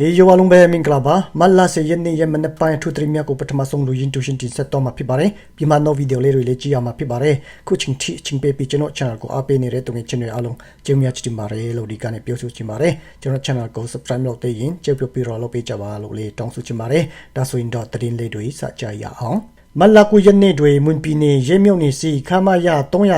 ဟေးယောဝလုံးပဲမင်္ဂလာပါမလာစေယနေ့ရမနက်ပိုင်းထူထရီမြတ်ကိုပထမဆုံးလူရင်းတူရှင်တင်ဆက်တော့မှာဖြစ်ပါတယ်ဒီမှာ no ဗီဒီယိုလေးတွေလည်းကြည့်ရမှာဖြစ်ပါတယ်ခုချင်းတီချင်းပေးပြီးကျွန်တော် channel ကိုအားပေးနေတဲ့တုံငယ်ချင်းတွေအားလုံးကျေးဇူးများချစ်တင်ပါတယ်လို့ဒီကနေ့ပြောဆိုချင်ပါတယ်ကျွန်တော် channel ကို subscribe လုပ်သေးရင်ကျေးဇူးပြုပြီးတော့လုပ်ပေးကြပါလို့လေးတောင်းဆိုချင်ပါတယ်ဒါဆိုရင်တော့သတင်းလေးတွေစကြရအောင် မလာကူယနေ့တွေမွန်ပြည်နယ်ရဲမြုပ်နေစီခမရ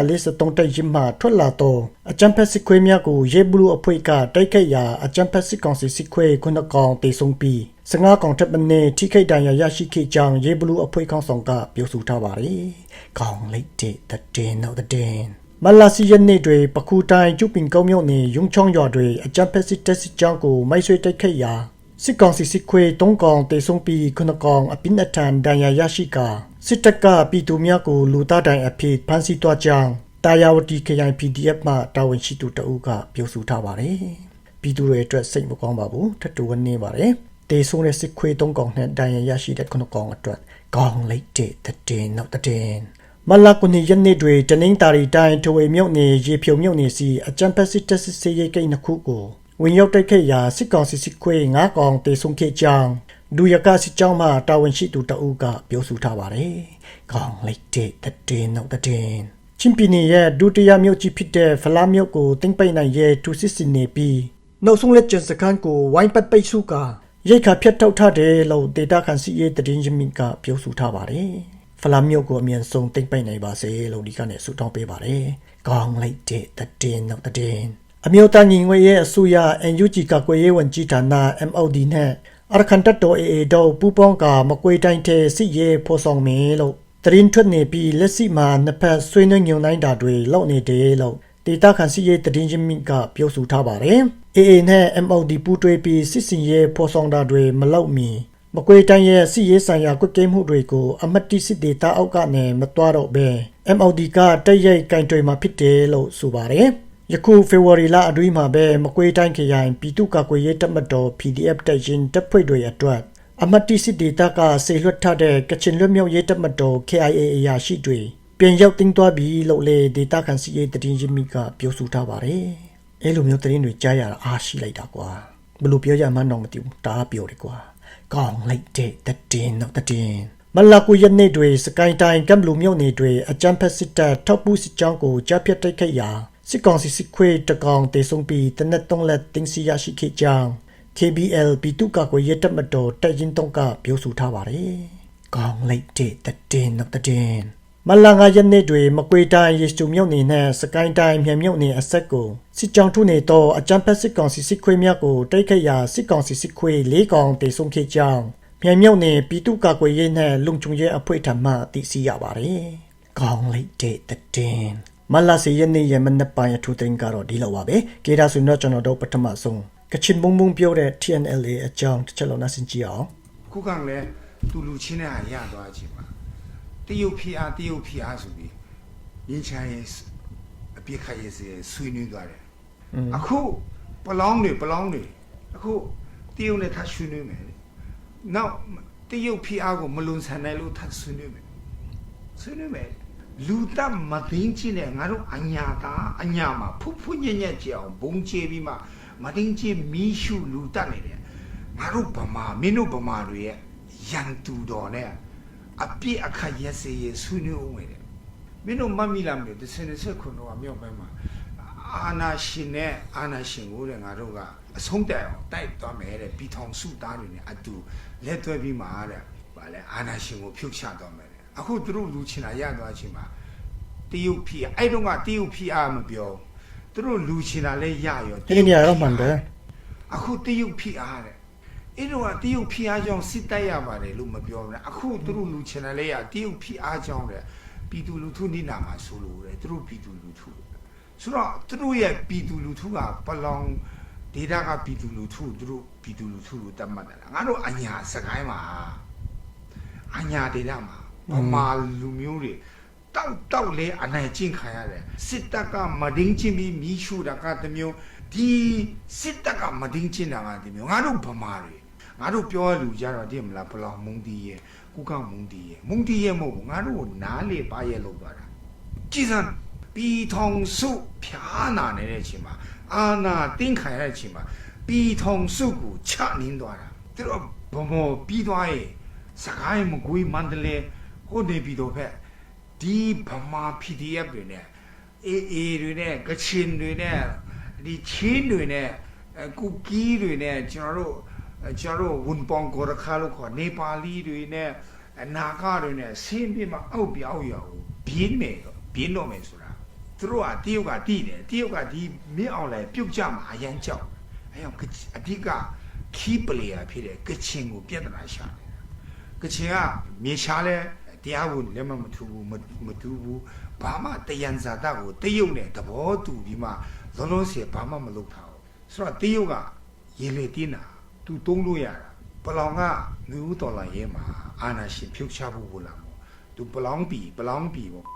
343တိုက်ရင်မှထွက်လာတော့အကြံဖက်စစ်ခွေးများကိုရဲဘလူးအဖွဲ့ကတိုက်ခိုက်ရာအကြံဖက်စစ်ကောင်စီစစ်ခွေးခုနှစ်ကောင်တေဆုံးပြီး15ကောင်ထပ်မင်းထိခိုက်ဒဏ်ရာရရှိခဲ့ကြောင်းရဲဘလူးအဖွဲ့ခေါင်းဆောင်ကပြောဆိုထားပါတယ်။ခေါင်းလိုက်တဲ့တဲ့နောက်တဲ့မလာစီယနေ့တွေပကူတိုင်းကျုပ်ပင်ကုန်းမြို့နယ်ရုံချောင်းရွာတွေအကြံဖက်စစ်တပ်စစ်ကြောင်းကိုမိုက်ဆွေတိုက်ခိုက်ရာ စစ်ကောင်စီစစ်ခွေး၃ကောင်တေဆုံးပြီးခုနှစ်ကောင်အပြင်းအထန်ဒဏ်ရာရရှိကာစစ်တပ်ကပြည်သူများကိုလူသားတိုင်အဖြစ်ဖမ်းဆီးသွားကြောင်းတာယာဝတီခရိုင် PDF မှတာဝန်ရှိသူတအုပ်ကပြောဆိုထားပါတယ်။ပြည်သူတွေအတွက်စိတ်မကောင်းပါဘူးထပ်တူဝနေပါတယ်။တေဆုံးတဲ့စစ်ခွေး၃ကောင်နဲ့ဒဏ်ရာရရှိတဲ့ခုနှစ်ကောင်အတွက်ကောင်းလိုက်တဲ့တဲ့နောက်တဲ့မလာကုနီယနေ့တွေတနင်္သာရီတိုင်းထဝေမြို့နယ်ရေဖြုံမြို့နယ်စီအကြံဖက်စစ်တပ်စစ်စေးရိတ်ကိန်းနှစ်ခုကို ဝင်ရောက်တိုက်ခိုက်ရာစစ်ကောင်စီစစ်ခွေး၅ကောင်တေဆုံးခဲ့ကြောင်းဒူရကစစ်ကြောင်းမှတာဝန်ရှိသူတအုပ်ကပြောဆိုထားပါတယ်။ကောင်းလိုက်တဲ့တဲ့နောက်တဲ့ချင်းပီနီရဲ့ဒုတိယမြို့ကြီးဖြစ်တဲ့ဖလာမြို့ကိုတင်ပိတ်နိုင်ရဲ့ထူစစ်စင်နေပြီးနောက်ဆုံးလက်ကျန်စခန်းကိုဝိုင်းပတ်ပိတ်စုကရိတ်ခါဖြတ်တောက်ထားတယ်လို့ဒေတာခန်စီရဲ့တရင်ရမင်ကပြောဆိုထားပါတယ်။ဖလာမြို့ကိုအမြန်ဆုံးတင်ပိတ်နိုင်ပါစေလို့ဒီကနေ့ဆုတောင်းပေးပါတယ်။ကောင်းလိုက်တဲ့တဲ့နောက်တဲ့ အမျိုးသားညီညွတ်ရေးအစိုးရ NUG ကကွယ်ရေးဝန်ကြီးဌာန MOD နဲ့အရကန်တတော် AA တို့ပူးပေါင်းကမကွေတိုင်းတဲ့စစ်ရေးဖော်ဆောင်မယ်လို့သတင်းထွက်နေပြီးလက်ရှိမှာနှစ်ဖက်ဆွေးနွေးညှိနှိုင်းတာတွေလုပ်နေတယ်လို့ဒေတာခန်စစ်ရေးသတင်းရင်းမြစ်ကပြောဆိုထားပါတယ်။ AA နဲ့ MOD ပူးတွဲပြီးစစ်စင်ရေးဖော်ဆောင်တာတွေမလုပ်မီမကွေတိုင်းရဲ့စစ်ရေးဆိုင်ရာကွက်ကဲမှုတွေကိုအမတ်တိစစ်ဒေတာအောက်ကနေမတွားတော့ဘဲ MOD ကတိုက်ရိုက်ကင်တွယ်မှာဖြစ်တယ်လို့ဆိုပါတယ်။ ယခုဖေဖော်ဝါရီလအတွင်းမှာပဲမကွေးတိုင်းခရိုင်ပြည်သူ့ကာကွယ်ရေးတပ်မတော် PDF တပ်ရင်းတပ်ဖွဲ့တွေအတွက်အမတ်တိစစ်ဒေသကဆေလွတ်ထတဲ့ကချင်လွတ်မြောက်ရေးတပ်မတော် KIA အရာရှိတွေပြန်ရောက်တင်းသွားပြီလို့လေဒေသခံစီရေးတည်င်းရင်းမိကပြောဆိုထားပါတယ်။အဲလိုမျိုးတည်င်းတွေကြားရတာအားရှိလိုက်တာကွာ။ဘလို့ပြောရမှန်းတော့မသိဘူး။ဒါပြောတယ်ကွာ။ကောင်းလိုက်တဲ့တည်င်းတော့တည်င်းမလာကူရနေတွေစကိုင်းတိုင်းကမ်ဘလူမြို့နယ်တွေအကြမ်းဖက်စစ်တပ်ထောက်ပူးစစ်ကြောင်းကိုကြားဖြတ်တိုက်ခိုက်ရာ စစ်ကောင်စီစစ်ခွေးတကောင်တေဆုံးပြီးတနက်သုံးလက်တင်းစီရရှိခဲ့ကြောင်း KBL ပြည်သူ့ကာကွယ်ရေးတပ်မတော်တပ်ရင်းတုံးကပြောဆိုထားပါတယ်။ကောင်းလိုက်တဲ့တဲ့နောက်တဲ့မလာငါရက်နေ့တွေမကွေတိုင်းယေရှုမြို့နယ်နဲ့စကိုင်းတိုင်းမြန်မြို့နယ်အဆက်ကိုစစ်ကြောင်းထုနေတော့အကြမ်းဖက်စစ်ကောင်စီစစ်ခွေးများကိုတိုက်ခိုက်ရာစစ်ကောင်စီစစ်ခွေး၄ကောင်တေဆုံးခဲ့ကြောင်းမြန်မြို့နယ်ပြည်သူ့ကာကွယ်ရေးနဲ့လုံခြုံရေးအဖွဲ့ထံမှသိရှိရပါတယ်။ကောင်းလိုက်တဲ့တဲ့ မလာစီယနေ့ရမနက်ပိုင်းအထူးတင်ကတော့ဒီလောက်ပါပဲ။ကေဒါဆိုတော့ကျွန်တော်တို့ပထမဆုံးကချင်ဘုံဘုံပြောတဲ့ TNLA အကြောင်းတစ်ချက်လောက်နားဆင်ကြည့်အောင်ခုကလည်းသူလူချင်းတဲ့ဟာရသွားခြင်းပါတရုတ်ဖိအားတရုတ်ဖိအားဆိုပြီးရင်းချမ်းရေးအပြစ်ခတ်ရေးစီဆွေးနွေးသွားတယ်အခုပလောင်းတွေပလောင်းတွေအခုတရုတ်နဲ့ထပ်ဆွေးနွေးမယ်နောက်တရုတ်ဖိအားကိုမလွန်ဆန်နိုင်လို့ထပ်ဆွေးနွေးမယ်ဆွေးနွေးမယ် လူတပ်မသိင်းချင်းနဲ့ငါတို့အညာတာအညာမှာဖုဖုညက်ညက်ကြအောင်ဘုံချေပြီးမှမတင်းချင်းမီးရှုလူတပ်နေတယ်ငါတို့ဗမာမင်းတို့ဗမာတွေရဲ့ရန်သူတော်နဲ့အပြစ်အခတ်ရက်စေးရဆွေးနွေးအောင်မယ်တဲ့မင်းတို့မတ်မိလားမလို့တစ်စနေဆက်ခွန်တော့မြောက်ပိုင်းမှာအာနာရှင်နဲ့အာနာရှင်ကိုတဲ့ငါတို့ကအဆုံးတက်အောင်တိုက်သွားမယ်တဲ့ပြီးထောင်စုသားတွေနဲ့အတူလက်တွဲပြီးမှတဲ့ဗာလဲအာနာရှင်ကိုဖြုတ်ချသွားမယ်တဲ့ အခုသူတို့လူချင်တာရသွားချင်းမှာတရုတ်ဖြစ်အဲ့တော့ကတရုတ်ဖြစ်အားမပြောသူတို့လူချင်တာလဲရရောဒီနေ့ရောမှန်တယ်အခုတရုတ်ဖိအားတဲ့အဲ့တော့ကတရုတ်ဖိအားကြောင့်စစ်တိုက်ရပါတယ်လို့မပြောဘူးလေအခုသူတို့လူချင်တယ်လေရတရုတ်ဖိအားကြောင့်တဲ့ပြည်သူလူထုနေနာမှာဆိုလို့တဲ့သူတို့ပြည်သူလူထုဆိုတော့သူတို့ရဲ့ပြည်သူလူထုကပလောင်ဒေတာကပြည်သူလူထုသူတို့ပြည်သူလူထုလို့တတ်မှတ်တယ်လားငါတို့အညာစကိုင်းမှာအညာဒေတာမှာ ဗမာလူမျိုးတွေတောက်တောက်လဲအနိုင်ကျင့်ခံရတယ်စစ်တပ်ကမဒင်းချင်းပြီးမီးရှို့တာကတစ်မျိုးဒီစစ်တပ်ကမဒင်းချင်းတာကတစ်မျိုးငါတို့ဗမာတွေငါတို့ပြောရလူကြတော့ဒီမလားဘလောင်မုံတီးရဲ့ကုကမုံတီးရဲ့မုံတီးရဲ့မဟုတ်ဘူးငါတို့ကိုနားလေပါရဲ့လောက်သွားတာကြည်စံပီထောင်စုဖြားနာနေတဲ့အချိန်မှာအာနာတင်းခံရတဲ့အချိန်မှာပြည်ထုံစုကိုချနင်းသွားတာသူတို့ဘုံဘောပြီးသွား ရဲ့စကိုင်းမကွေးမန္တလေးဟိုနေပြည်တော်ဖက်ဒီဗမာ PDF တွေနဲ့အေးအေးတွေနဲ့ကချင်တွေနဲ့ဒီချင်းတွေနဲ့အဲကုကီးတွေနဲ့ကျွန်တော်တို့အဲကျွန်တော်တို့ဝန်ပောင်ကိုရခါလို့ခေါ်နေပါလီတွေနဲ့အနာဂတွေနဲ့ဆင်းပြမအောက်ပြောက်ရအောင်ဘင်းမယ်ဘင်းတော့မယ်ဆိုတာသူတို့ကတရုတ်ကတည်တယ်တရုတ်ကဒီမင်းအောင်လဲပြုတ်ကြမှာအရန်ကြောက်အဲကြောင့်ကချအဓိက key player ဖြစ်တဲ့ကချင်ကိုပြဿနာရှာတယ်ကချင်ကမြေရှားလဲ တရားဝင်လက်မမထူဘူးမမတူဘူးဘာမှတယံဇာတကိုတရုတ်နဲ့သဘောတူပြီးမှလုံးလုံးစီဘာမှမလုပ်ထားဘူးဆိုတော့တရုတ်ကရေလေတင်းတာသူတုံးလို့ရတာပလောင်ကငူးတော်လာရဲမှာအာနာရှင်ဖြုတ်ချဖို့ဘူးလားမို့သူပလောင်ပြီပလောင်ပြီပေါ့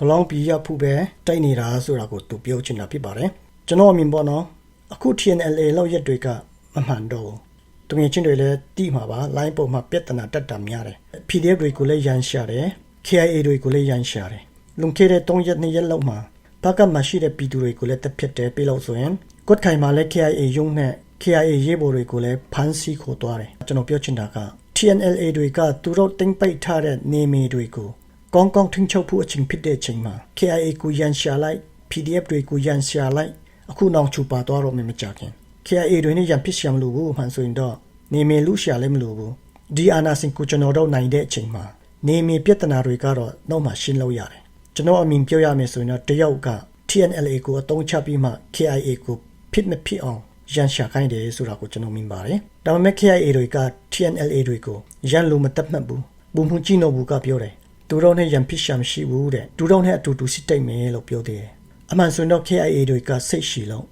ဘလောင်ပီရဖူပဲတိုက်နေတာဆိုတာကိုသူပြောချင်တာဖြစ်ပါတယ်ကျွန်တော်အမြင်ပေါ့နော်အခု TNLA လောက်ရက်တွေကမမှန်တော့ဘူး တငယ်ချင်းတွေလည်းတိမှာပါ line ပုံမှာပြဿနာတက်တာများတယ် PDF တွေကိုလည်းရန်ရှာတယ် KIA တွေကိုလည်းရန်ရှာတယ်လွန်ခဲ့တဲ့3ရက်2ရက်လောက်မှာဘက်ကမှရှိတဲ့ပြည်သူတွေကိုလည်းတက်ဖြစ်တယ်ပြေလို့ဆိုရင်ကွတ်ခိုင်မှာလည်း KIA ရုံးနဲ့ KIA ရေးပေါ်တွေကိုလည်းဖမ်းဆီးခေါ်သွားတယ်ကျွန်တော်ပြောချင်တာက TNLA တွေကသူတို့တင်ပိတ်ထားတဲ့နေမီတွေကိုကောင်းကောင်းထိန်းချုပ်ဖို့အချိန်ဖြစ်တဲ့အချိန်မှာ KIA ကိုရန်ရှာလိုက် PDF တွေကိုရန်ရှာလိုက်အခုနောက်ချူပါသွားတော့မှမကြခင် KIA တွေနဲ့ရန်ဖြစ်ရှာမလို့ဘူးမှန်ဆိုရင်တော့နေမီလူရှာလည်းမလို့ဘူးဒီအာနာစင်ကိုကျွန်တော်တို့နိုင်တဲ့အချိန်မှာနေမီပြဿနာတွေကတော့တော့မှရှင်းလို့ရတယ်ကျွန်တော်အမြင်ပြောရမယ်ဆိုရင်တော့တယောက်က TNLA ကိုအတုံးချပြီးမှ KIA ကိုဖြစ်မဖြစ်အောင်ရန်ရှာခိုင်းတယ်ဆိုတာကိုကျွန်တော်မြင်ပါတယ်။ဒါပေမဲ့ KIA တွေက TNLA တွေကိုရန်လို့မတတ်မှတ်ဘူး။ဘုံမှုကြည့်တော့ဘူးကပြောတယ်။သူတို့နဲ့ရန်ဖြစ်ရှာမရှိဘူးတဲ့။သူတို့နဲ့အတူတူစစ်တိုက်မယ်လို့ပြောတယ်။အမှန်ဆိုရင်တော့ KIA တွေကစိတ်ရှိလို့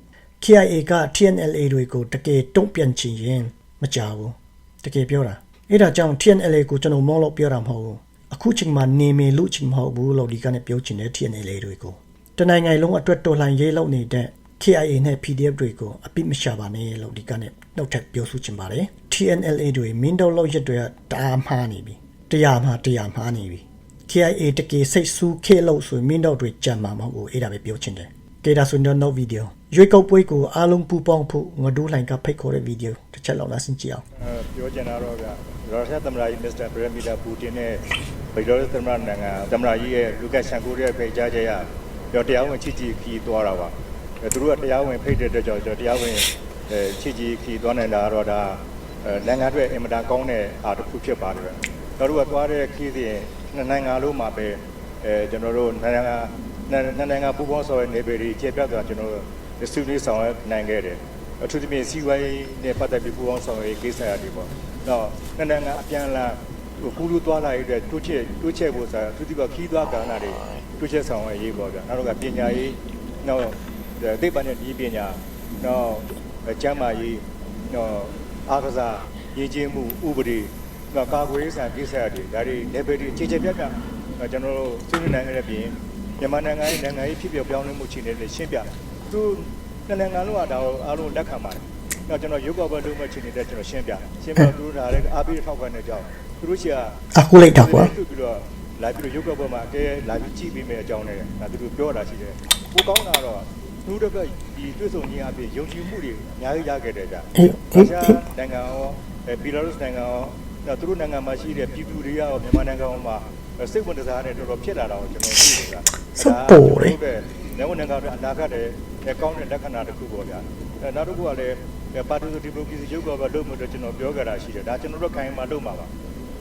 KIA က TNLA တွေကိုတကယ်တုံ့ပြန်ချင်ရင်မကြဘူး။တကယ်ပြောတာ။အဲ့ဒါကြောင့် TNLA ကိုကျွန်တော်မောလို့ပြောတာမဟုတ်ဘူး။အခုချိန်မှာနေမေလို့ချိန်မဟုတ်ဘူးလို့ဒီကနေ့ပြောချင်တယ် TNLA တွေကိုတနိုင်ငံလုံးအတွက်တော်လှန်ရေးလုပ်နေတဲ့ KIA နဲ့ PDF တွေကိုအပိမရှာပါနဲ့လို့ဒီကနေ့နှုတ်ထပ်ပြောဆိုချင်ပါတယ် TNLA တွေမင်းတို့လောက်ရက်တွေကတအားမှားနေပြီတရားမှာတရားမှားနေပြီ KIA တကယ်စိတ်ဆူးခဲလို့ဆိုရင်မင်းတို့တွေကြံမှာမဟုတ်ဘူးအဲ့ဒါပဲပြောချင်တယ် ကေဒါဆွန်တော့ no video ရွေးကောက်ပွဲကိုအားလုံးပူပေါင်းဖို့ငါတို့လိုင်းကဖိတ်ခေါ်တဲ့ဗီဒီယိုတစ်ချက်လောက်လာဆင်ကြည့်အောင်အဲပြောချင်တာတော့ဗျရုရှားသမ္မတကြီးမစ္စတာဗရမီတာပူတင်နဲ့ဘီလောရုစ်သမ္မတနိုင်ငံသမ္မတကြီးရဲ့လူကရှန်ကိုရဲ့ဖိတ်ကြားချက်ရပြောတရားဝင်ချစ်ကြည်ခီးသွားတာပါအဲသူတို့ကတရားဝင်ဖိတ်တဲ့အတွက်ကြောင့်ကျွန်တော်တရားဝင်အဲချစ်ကြည်ခီးသွားနေတာကတော့ဒါအဲနိုင်ငံအတွက်အင်မတန်ကောင်းတဲ့အားတစ်ခုဖြစ်ပါတယ်ဗျကျွန်တော်တို့ကသွားတဲ့ခီးစဉ်နှစ်နိုင်ငံလုံးမှာပဲအဲကျွန်တော်တို့နိုင်ငံ နှစ်နိုင်ငံပူးပေါင်းဆောင်ရွက်နေပေဒီကျေပြတ်သွားကျွန်တော်တို့ဆွေးနွေးဆောင်ရွက်နိုင်ခဲ့တယ်အထူးသဖြင့်စီးပွားရေးနဲ့ပတ်သက်ပြီးပူးပေါင်းဆောင်ရွက်ရေးကိစ္စရပ်တွေပေါ့။နောက်နှစ်နိုင်ငံအပြန်အလှန်ဟိုကူးလူသွားလာရေးအတွက်တိုးချက်တိုးချက်ဖို့ဆိုတာအထူးသဖြင့်ခီးသွားကဏ္ဍတွေတိုးချက်ဆောင်ရွက်ရေးပေါ့ဗျာ။နောက်တော့ကပညာရေးနောက်သိပ္ပံနဲ့ဒီပညာနောက်ကျန်းမာရေးနောက်အားကစားရေးချင်းမှုဥပဒေနောက်ကာကွယ်ရေးဆိုင်ကိစ္စရပ်တွေဒါတွေ level တွေခြေခြေပြတ်ပြတ်ကျွန်တော်တို့ဆွေးနွေးနိုင်ခဲ့တဲ့ပြင် မြန်မာနိုင်ငံရဲ့နိုင်ငံရေးဖြစ်ပျက်ပြောင်းလဲမှုအခြေအနေတွေရှင်းပြသူနှစ်နိုင်ငံလုံးကဒါကိုအားလုံးလက်ခံပါတယ်။နောက်ကျွန်တော်ရုပ်ောက်ပဲလုပ်မဲ့အခြေအနေတွေကျွန်တော်ရှင်းပြတယ်။ရှင်းပြတော့သူတို့ဒါလည်းအားပေးထောက်ခံနေကြအောင်သူတို့ရှိကအခုလိုက်တာကွာပြီးတော့လာပြီးတော့ရုပ်ောက်ဘက်မှာအကဲလာပြီးကြည့်ပေးမယ်အကြောင်းနဲ့ဒါသူတို့ပြောတာရှိတယ်။ကိုကောင်းတာတော့သူတို့ကဒီတွေ့ဆုံခြင်းအပြင်ယုံကြည်မှုတွေအများကြီးရခဲ့တယ်ကြာ။အေးရုအေးရှားအေးနိုင်ငံရောအဲဘီလာရုစ်နိုင်ငံရောနောက်သူတို့နိုင်ငံမှာရှိတဲ့ပြည်သူတွေရောမြန်မာနိုင်ငံမှာ စိတ်ဝင်စားတဲ့တော်တော်ဖြစ်လာတာကိုကျွန်တော်သိနေတာစပေါ်လေနိုင်ငံနိုင်ငံတွေအနာဂတ်တွေကောင်းတဲ့လက္ခဏာတစ်ခုပေါ့ဗျာအဲနောက်တစ်ခုကလည်းပါတီဆိုဒီမိုကရေစီရုပ်ကပဲလုပ်မှတော့ကျွန်တော်ပြောကြတာရှိတယ်ဒါကျွန်တော်တို့ခိုင်မာလုပ်မှာပါ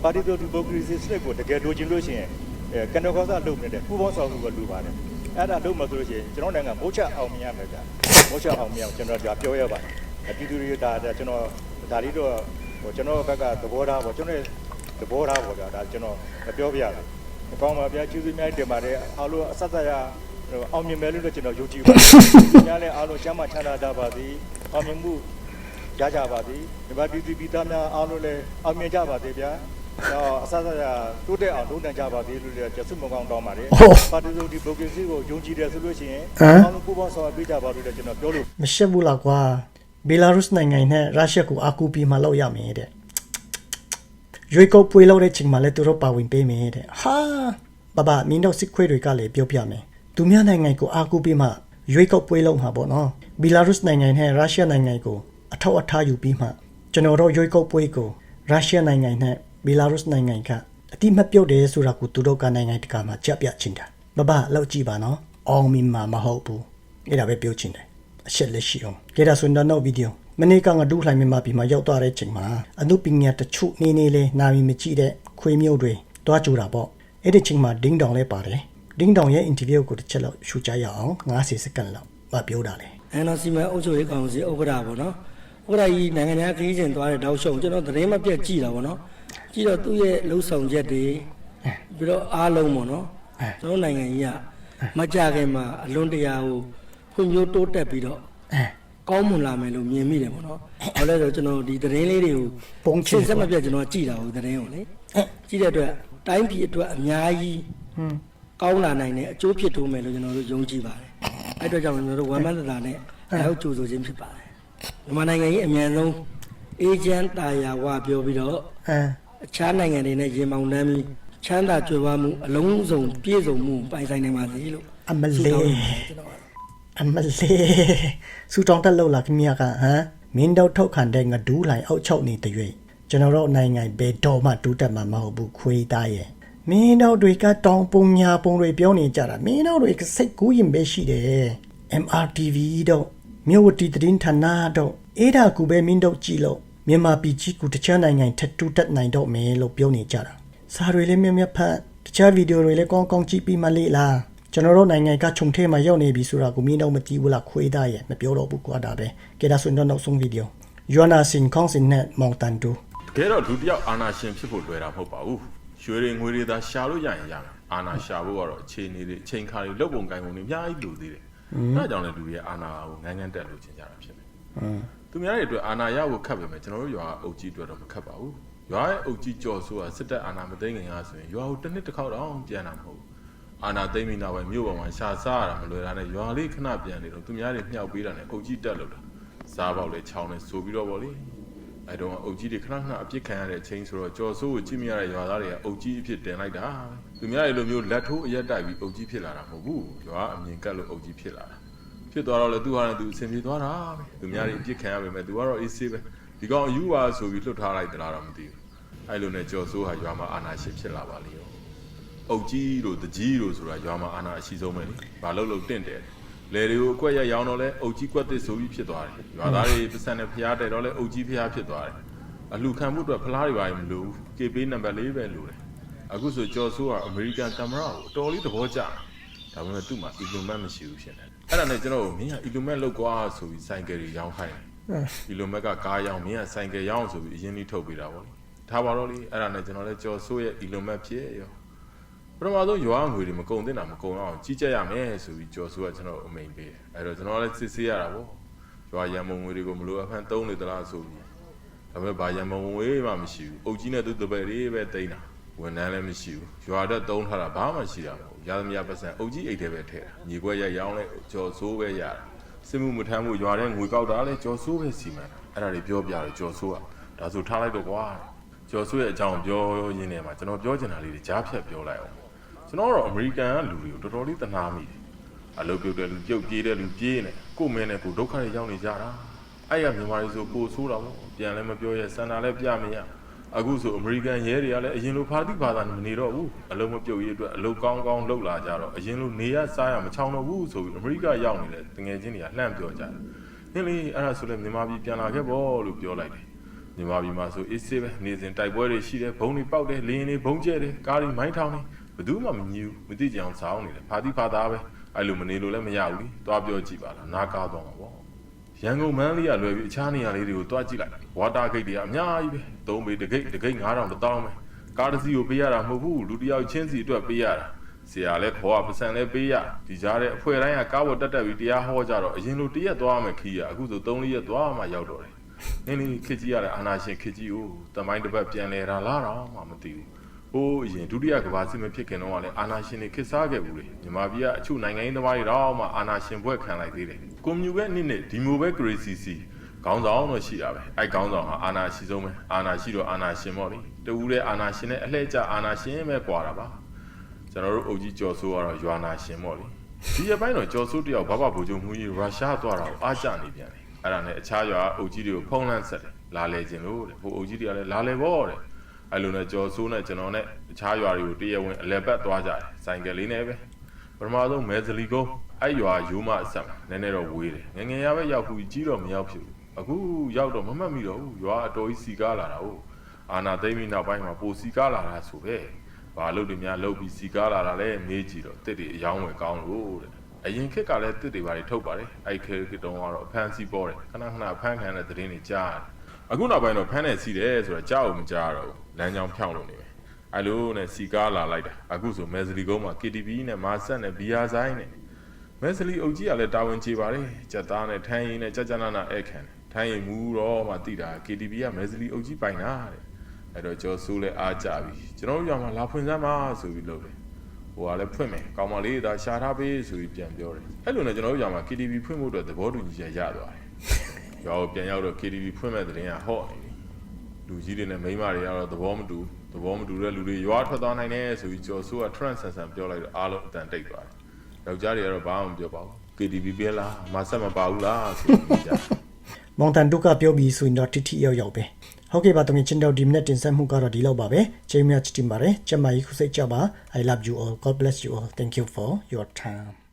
ပါတီဆိုဒီမိုကရေစီစနစ်ကိုတကယ်လိုချင်လို့ရှိရင်အဲကန်တော်ကောင်းစားလုပ်နေတဲ့ပူပေါင်းဆောင်မှုကလိုပါတယ်အဲ့ဒါလုပ်မှဆိုလို့ရှိရင်ကျွန်တော်နိုင်ငံမိုးချအောင်မြင်ရမယ်ဗျာမိုးချအောင်မြင်အောင်ကျွန်တော်ဒါပြောရပါတယ်ပြည်သူတွေဒါကျွန်တော်ဒါလေးတော့ဟိုကျွန်တော်ဘက်ကသဘောထားပေါ့ကျွန်တော် သဘောထားပေါ့ဗျာဒါကျွန်တော်ပြောပြရတယ်အကောင်းပါဗျာကျေးဇူးများတင်ပါတယ်အားလုံးအဆက်ဆက်ရအောင်မြင်မယ်လို့လည်းကျွန်တော်ယုံကြည်ပါတယ်။ညာလည်းအားလုံးကျမ်းမာချမ်းသာကြပါသည်။အောင်မြင်မှုရကြပါသည်။ဒီမှာပြည်သူပြည်သားများအားလုံးလည်းအောင်မြင်ကြပါသေးဗျာ။တော့အစစရတိုးတက်အောင်လုပ်နိုင်ကြပါသေးလို့လည်းကျေးဇူးမကောင်းတောင်းပါတယ်ဟုတ်။ပါတီဆိုဒီဘိုကရေစီကိုယုံကြည်တယ်ဆိုလို့ရှိရင်ဟမ်အားလုံးပူးပေါင်းဆောင်ရွက်ပေးကြပါလို့လည်းကျွန်တော်ပြောလို့မရှက်ဘူးလားကွာဘီလာရုစ်နိုင်ငံနဲ့ရုရှားကိုအကူပြီးမှလောက်ရမယ်တဲ့ ရွေးကောက်ပွဲလောက်တဲ့ချိန်မှာလည်းသူတို့ပါဝင်ပေးမယ်တဲ့ဟာဘဘမင်းတို့စစ်ခွေးတွေကလည်းပြောပြမယ်သူများနိုင်ငံကိုအကူပြီးမှရွေးကောက်ပွဲလောက်မှာပေါ့နော်ဘီလာရုစ်နိုင်ငံနဲ့ရုရှားနိုင်ငံကိုအထောက်အထားယူပြီးမှကျွန်တော်တို့ရွေးကောက်ပွဲကိုရုရှားနိုင်ငံနဲ့ဘီလာရုစ်နိုင်ငံကအတိမပြုတ်တယ်ဆိုတာကိုသူတို့ကနိုင်ငံတကာမှာကြက်ပြချင်တာဘဘလောက်ကြည့်ပါနော်အောင်မီမှာမဟုတ်ဘူးအဲ့ဒါပဲပြောချင်တယ်အချက်လက်ရှိအောင်ကြည့်ရဆွန်တော့နောက်ဗီဒီယို မနေ့ကငါဒူးလှိုင်မြန်မာပြည်မှာရောက်သွားတဲ့ချိန်မှာအနုပညာတချို့နေနေလေးနာမည်မကြည့်တဲ့ခွေးမျိုးတွေတွားကြတာပေါ့အဲ့ဒီချိန်မှာဒင်းတောင်လဲပါတယ်ဒင်းတောင်ရဲ့အင်တာဗျူးကိုတစ်ချက်လောက်ရှုကြရအောင်90စက္ကန့်လောက်မပြောတာလေအန်နော်စီမံအုပ်ချုပ်ရေးကောင်စီဥက္ကဋ္ဌပေါ့နော်ဥက္ကဋ္ဌကြီးနိုင်ငံခြားခရီးစဉ်သွားတဲ့တောက်ရှုံကျွန်တော်သတင်းမပြတ်ကြည့်တာပေါ့နော်ကြည့်တော့သူ့ရဲ့လှုပ်ဆောင်ချက်တွေပြီးတော့အားလုံးပေါ့နော်ကျွန်တော်နိုင်ငံကြီးကမကြခင်မှာအလွန်တရာကိုဖွံ့ဖြိုးတိုးတက်ပြီးတော့အဲ ကောင်းမွန်လာမယ်လို့မြင်မိတယ်ပေါ့နော်။ဘာလဲဆိုတော့ကျွန်တော်ဒီသတင်းလေးတွေကိုပုံချင်စက်မပြတ်ကျွန်တော်ကြည့်တာဟုတ်သတင်းကိုလေ။ကြည့်တဲ့အတွက်တိုင်းပြည်အတွက်အများကြီးဟွန်းကောင်းလာနိုင်တဲ့အကျိုးဖြစ်ထိုးမယ်လို့ကျွန်တော်တို့ယုံကြည်ပါတယ်။အဲ့အတွက်ကြောင့်ကျွန်တော်တို့ဝမ်းမန်းတတာနဲ့အဲဟုတ်ကြိုဆိုခြင်းဖြစ်ပါတယ်။မြန်မာနိုင်ငံကြီးအမြန်ဆုံးအေဂျင့်တာယာဝပြောပြီးတော့အဲအခြားနိုင်ငံတွေနဲ့ရေမောင်နှမ်းပြီးချမ်းသာကြွယ်ဝမှုအလုံးစုံပြည့်စုံမှုပိုင်ဆိုင်နိုင်ပါစေလို့အမဆုလေးတောင်းပါတယ်ကျွန်တော်က အမလေးစူတောင်းတက်လို့လားခင်ဗျာကဟမ်မင်းတို့ထုတ်ခံတဲ့ငဒူးလိုက်အောက်ချုပ်နေတဲ့ရွေကျွန်တော်တို့နိုင်ငံဘယ်တော့မှတူးတက်မှာမဟုတ်ဘူးခွေးသားရဲ့မင်းတို့တွေကတောင်းပုံညာပုံတွေပြောနေကြတာမင်းတို့တွေကစိတ်ကူးရင်ပဲရှိတယ် MRTV တော့မြို့ဝတီသတင်းဌာနတော့အဲ့ဒါကူပဲမင်းတို့ကြည့်လို့မြန်မာပြည်ကြီးကူတခြားနိုင်ငံထက်တူတက်နိုင်တော့မယ်လို့ပြောနေကြတာစာတွေလည်းမြတ်မြတ်ဖတ်တခြားဗီဒီယိုတွေလည်းကောင်းကောင်းကြည့်ပြီးမှလေ့လား ကျွန်တော်တို့နိုင်ငံကခြုံထဲမှာရောက်နေပြီဆိုတာကိုမင်းတို့မကြည့်ဘူးလားခွေးသားရဲ့မပြောတော့ဘူးကွာဒါပဲကဲဒါဆိုရင်တော့နောက်ဆုံးဗီဒီယိုယွာနာစင်ခေါင်းစင်နဲ့မောင်တန်တူတကယ်တော့လူတစ်ယောက်အာနာရှင်ဖြစ်ဖို့လွယ်တာမဟုတ်ပါဘူးရွှေတွေငွေတွေသာရှာလို့ရရင်ရမယ်အာနာရှာဖို့ကတော့အခြေအနေတွေအချိန်ခါတွေလုပ်ပုံကိုင်ပုံတွေအများကြီးလိုသေးတယ်အဲဒါကြောင့်လည်းလူတွေအာနာကိုငန်းငန်းတက်လို့ချင်ကြတာဖြစ်မယ်သူများတွေအတွက်အာနာရဖို့ခက်ပေမဲ့ကျွန်တော်တို့ရွာအုပ်ကြီးအတွက်တော့မခက်ပါဘူးရွာရဲ့အုပ်ကြီးကြော်ဆိုတာစစ်တပ်အာနာမသိငင်ရဆိုရင်ရွာကိုတစ်နှစ်တစ်ခေါက်တော့ပြန်တာမဟုတ်ဘူး အာနာသိမ့်ပြီးနောက်ပိုင်းမြို့ပေါ်မှာရှာစားရတာမလွယ်တာနဲ့ရွာလေးခဏပြန်နေတော့သူများတွေမြှောက်ပေးတာနဲ့အုပ်ကြီးတက်လို့တာစားပေါက်လေချောင်းနဲ့ဆိုပြီးတော့ဗောလေအဲတော့အုပ်ကြီးတွေခဏခဏအပြစ်ခံရတဲ့အချိန်ဆိုတော့ကြော်စိုးကိုကြည့်မရတဲ့ရွာသားတွေကအုပ်ကြီးအဖြစ်တင်လိုက်တာသူများတွေလိုမျိုးလက်ထိုးအရက်တိုက်ပြီးအုပ်ကြီးဖြစ်လာတာမဟုတ်ဘူးရွာအမြင်ကတ်လို့အုပ်ကြီးဖြစ်လာတာဖြစ်သွားတော့လေသူဟာလည်းသူအဆင်ပြေသွားတာပဲသူများတွေအပြစ်ခံရပေမဲ့သူကတော့အေးဆေးပဲဒီကောင်အယူပါဆိုပြီးလွတ်ထားလိုက်သလားတော့မသိဘူးအဲလိုနဲ့ကြော်စိုးဟာရွာမှာအာနာရှင်ဖြစ်လာပါလိမ့်ရော အုပ်ကြီးတို့တကြီးတို့ဆိုတာရွာမှာအာနာအရှိဆုံးပဲလေဘာလို့လို့တင့်တယ်လေတွေကိုအကွက်ရရောင်းတော့လဲအုပ်ကြီးကွက်တစ်ဆိုပြီးဖြစ်သွားတယ်ရွာသားတွေပတ်စံနဲ့ဖျားတယ်တော့လဲအုပ်ကြီးဖျားဖြစ်သွားတယ်အလှခံမှုအတွက်ဖလားတွေပါရင်မလိုဘူး KP နံပါတ်၄ပဲလိုတယ်အခုဆိုကျော်ဆိုးကအမေရိကန်ကင်မရာကိုအတော်လေးသဘောကျတယ်ဒါပေမဲ့သူ့မှာ implement မရှိဘူးဖြစ်နေတယ်အဲ့ဒါနဲ့ကျွန်တော်တို့မင်းက implement လောက်ကွာဆိုပြီးစိုင်ကယ်တွေရောင်းခိုင်းတယ် implement ကကားရောင်းမင်းကစိုင်ကယ်ရောင်းဆိုပြီးအရင်ကြီးထုတ်ပေးတာပေါ့လေထားပါတော့လေအဲ့ဒါနဲ့ကျွန်တော်လည်းကျော်ဆိုးရဲ့ implement ဖြစ်ရော ပထမဆုံးရွာငွေတွေမကုန်သင့်တာမကုန်အောင်ကြီးကြပ်ရမယ်ဆိုပြီးကျော်ဆိုးကကျွန်တော်အမိန်ပေးတယ်အဲ့တော့ကျွန်တော်လည်းစစ်ဆေးရတာပေါ့ရွာရံမုံငွေတွေကိုမလိုအပ်ဖန်သုံးနေသလားဆိုပြီးဒါပေမဲ့ဘာရမဝေးမှမရှိဘူးအုတ်ကြီးနဲ့သူ့တပည့်လေးပဲတိန်းတာဝန်ထမ်းလည်းမရှိဘူးရွာတက်တုံးထားတာဘာမှရှိတာမဟုတ်ဘူးရသမျှပတ်စံအုတ်ကြီးအိတ်ထဲပဲထည့်တာညီကွက်ရရောင်းလဲကြော်ဆိုးပဲရတာစစ်မှုမထမ်းမှုရွာထဲငွေကောက်တာလဲကြော်ဆိုးပဲစီမံတာအဲ့ဒါတွေပြောပြတယ်ကြော်ဆိုးကဒါဆိုထားလိုက်တော့ကွာကြော်ဆိုးရဲ့အကြောင်းပြောရင်းနေမှာကျွန်တော်ပြောချင်တာလေးတွေကြားဖြတ်ပြောလိုက်အောင် ကျွန်တော်ကတော့အမေရိကန်ကလူတွေကိုတော်တော်လေးတနာမိတယ်အလုပ်ပြုတ်တဲ့လူပြုတ်ပြေးတဲ့လူပြေးနေကို့မင်းနဲ့ကိုဒုက္ခတွေရောက်နေကြတာအဲ့ရမြန်မာတွေဆိုပိုဆိုးတာပေါ့ပြန်လည်းမပြောရဲစန္ဒာလည်းပြမရအခုဆိုအမေရိကန်ရဲတွေကလည်းအရင်လိုဖာတိဘာသာမနေတော့ဘူးအလုံးမပြုတ်ရေးအတွက်အလုံးကောင်းကောင်းလှုပ်လာကြတော့အရင်လိုနေရစားရမချောင်းတော့ဘူးဆိုပြီးအမေရိကရောက်နေတဲ့တငယ်ချင်းတွေကလှမ်းပြောကြတယ်နင်းလေအဲ့ဒါဆိုလည်းမြန်မာပြည်ပြန်လာခဲ့ပေါ့လို့ပြောလိုက်တယ်မြန်မာပြည်မှာဆိုအေးဆေးပဲနေစဉ်တိုက်ပွဲတွေရှိတယ်ဘုံတွေပေါက်တယ်လင်းတွေဘုံကျဲတယ်ကားတွေမိုင်းထောင်တယ် ဘယ်သူမှမညူမသိကြအောင်စောင်းနေတယ်ဖာတိဖာသားပဲအဲ့လိုမနေလို့လည်းမရဘူးလीသွားပြောကြည့်ပါလားနားကားတော့မှာပေါ့ရန်ကုန်မန်းလေးကလွယ်ပြီးအခြားနေရာလေးတွေကိုတွားကြည့်လိုက်ဝါတာဂိတ်တွေကအများကြီးပဲသုံးပေတဂိတ်တဂိတ်9000တထောင်ပဲကားတစ်စီးကိုပေးရတာမဟုတ်ဘူးလူတစ်ယောက်ချင်းစီအတွက်ပေးရတာဆရာလည်းခေါ်ရပစံလည်းပေးရဒီကြားထဲအဖွဲတိုင်းကကားပေါ်တက်တက်ပြီးတရားဟောကြတော့အရင်လိုတရက်သွားမယ်ခီးရအခုဆို3ရက်သွားမှရောက်တော့တယ်နင်းလေးခစ်ကြီးရတဲ့အာနာရှင်ခစ်ကြီးကိုတမိုင်းတစ်ပတ်ပြန်လဲတာလားတော့မှမသိဘူး ဟိုးအရင်ဒုတိယကမ္ဘာစစ်မဖြစ်ခင်တော့ကလည်းအာနာရှင်တွေခစ်စားခဲ့ဘူးလေမြန်မာပြည်ကအချို့နိုင်ငံရေးသမားတွေတော့မှအာနာရှင်ဘွဲ့ခံလိုက်သေးတယ်ကွန်မြူပဲနစ်နဲ့ဒီမိုပဲဂရေစီစီခေါင်းဆောင်တော့ရှိတာပဲအဲ့ခေါင်းဆောင်ဟာအာနာရှိဆုံးပဲအာနာရှိတော့အာနာရှင်ပေါ့လေတူဦးတဲ့အာနာရှင်နဲ့အလှည့်ကျအာနာရှင်ပဲကွာတာပါကျွန်တော်တို့အုပ်ကြီးကျော်စိုးကတော့ရွာနာရှင်ပေါ့လေဒီရပိုင်းတော့ကျော်စိုးတယောက်ဘာဘာဘူချုံမှုကြီးရုရှားသွားတာကိုအားကျနေပြန်တယ်အဲ့ဒါနဲ့အခြားရွာအုပ်ကြီးတွေကိုဖုံးလန့်ဆက်တယ်လာလေခြင်းလို့တဲ့ဟိုအုပ်ကြီးတွေကလည်းလာလေပေါ့တဲ့ အဲ့လိုနဲ့ကြော်ဆိုးနဲ့ကျွန်တော်နဲ့အခြားရွာတွေကိုတရဝင်အလဲပတ်သွားကြတယ်ဆိုင်ကယ်လေးနဲ့ပဲပထမဆုံးမဲဇလီကုန်းအဲ့ရွာယူမအဆက်မှာနည်းနည်းတော့ဝေးတယ်ငယ်ငယ်ရပဲရောက်ဘူးကြီးတော့မရောက်ဖြစ်ဘူးအခုရောက်တော့မမှတ်မိတော့ဘူးရွာအတော်ကြီးစီကားလာတာဟုတ်အာနာသိမ့်ပြီးနောက်ပိုင်းမှာပိုစီကားလာတာဆိုပဲဘာလို့ဒီများလောက်ပြီးစီကားလာတာလဲမေးကြည့်တော့တစ်တွေအယောင်းဝယ်ကောင်းလို့တဲ့အရင်ခေတ်ကလည်းတစ်တွေဘာတွေထုတ်ပါတယ်အဲ့ခေတ်တုန်းကတော့အဖမ်းစီးပေါ်တယ်ခဏခဏအဖမ်းခံတဲ့သတင်းတွေကြားတယ် အခုနောက်ပိုင်းတော့ဖမ်းနေစီးတယ်ဆိုတော့ကြားအောင်မကြားတော့ဘူးလမ်းကြောင်းဖြောင်းလို့နေပဲအဲ့လိုနဲ့စီကားလာလိုက်တာအခုဆိုမဲဇလီကုန်းမှာ KTV နဲ့မာဆက်နဲ့ဘီယာဆိုင်နဲ့မဲစလီအုပ်ကြီးကလည်းတာဝန်ကျေပါတယ်ကြက်သားနဲ့ထိုင်းရင်နဲ့ကြက်ကြနာနာဧည့်ခံတယ်ထိုင်းရင်မူတော့မှတိတာ KTV ကမဲစလီအုပ်ကြီးပိုင်တာတဲ့အဲ့တော့ကျော်ဆိုးလဲအားကြပြီကျွန်တော်တို့ရောမှာလာဖွင့်စမ်းပါဆိုပြီးလုပ်တယ်ဟိုကလည်းဖွင့်မယ်ကောင်းမလေးဒါရှာထားပေးဆိုပြီးပြန်ပြောတယ်အဲ့လိုနဲ့ကျွန်တော်တို့ရောမှာ KTV ဖွင့်ဖို့အတွက်သဘောတူညီချက်ရသွားတယ် ရောပြန်ရောက်တော့ KTV ဖွင့်မဲ့တဲ့ရင်ကဟော့နေပြီလူကြီးတွေနဲ့မိန်းမတွေကတော့သဘောမတူသဘောမတူတဲ့လူတွေရွာထွက်သွားနိုင်တယ်ဆိုပြီးကျော်ဆိုးက trend ဆန်ဆန်ပြောလိုက်တော့အားလုံးအတန်တိတ်သွားတယ်ယောက်ျားတွေကတော့ဘာမှမပြောပါဘူး KTV ပြဲလားမဆက်မပါဘူးလားဆိုပြီးကြားမောင်တန်တုကပြောပြီးဆိုရင်တော့တိတိရောက်ရောက်ပဲဟုတ်ကဲ့ပါတမင်ချင်းတော့ဒီမိနစ်တင်ဆက်မှုကတော့ဒီလောက်ပါပဲချိန်မြတ်ချစ်တင်ပါတယ်ကျမကြီးခုစိတ်ကြပါ I love you all God bless you all thank you for your time